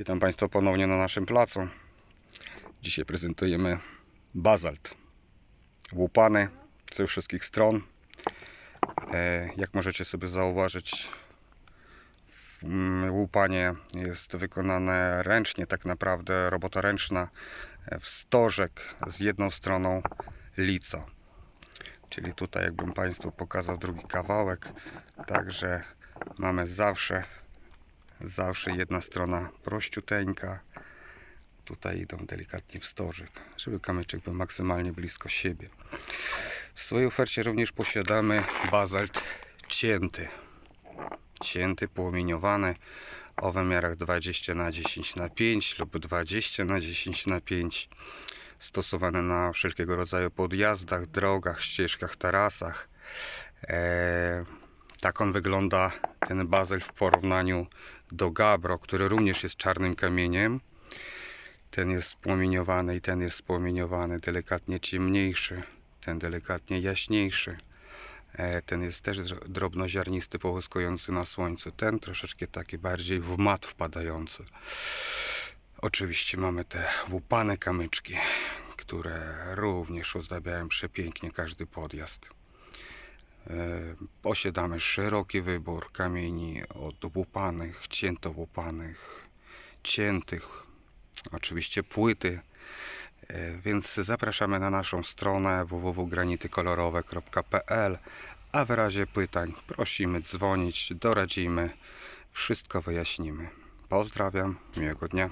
Witam Państwa ponownie na naszym placu. Dzisiaj prezentujemy bazalt. Łupany ze wszystkich stron. E, Jak możecie sobie zauważyć, mm, łupanie jest wykonane ręcznie, tak naprawdę robota ręczna e, w stożek z jedną stroną lico. Czyli tutaj jakbym Państwu pokazał drugi kawałek. Także mamy zawsze zawsze jedna strona prościuteńka. Tutaj idą delikatnie w stożek, żeby kamyczek był maksymalnie blisko siebie. W swojej ofercie również posiadamy bazalt cięty. Cięty, płomieniowany o wymiarach 20 na 10 na 5 lub 20 na 10 na 5 stosowane na wszelkiego rodzaju podjazdach, drogach, ścieżkach, tarasach. Eee, tak on wygląda, ten bazel w porównaniu do Gabro, który również jest czarnym kamieniem. Ten jest spłomieniowany i ten jest spłomieniowany, delikatnie ciemniejszy, ten delikatnie jaśniejszy. E, Ten jest też drobnoziarnisty, połyskujący na słońcu. Ten troszeczkę taki bardziej w mat wpadający. Oczywiście mamy te łupane kamyczki, które również ozdabiają przepięknie każdy podjazd. E, Posiadamy szeroki wybór kamieni od łupanych, ciętołupanych, ciętych, oczywiście płyty. E, Więc zapraszamy na naszą stronę www.granitykolorowe.pl a w razie pytań prosimy dzwonić, doradzimy, wszystko wyjaśnimy. Pozdrawiam, miłego dnia.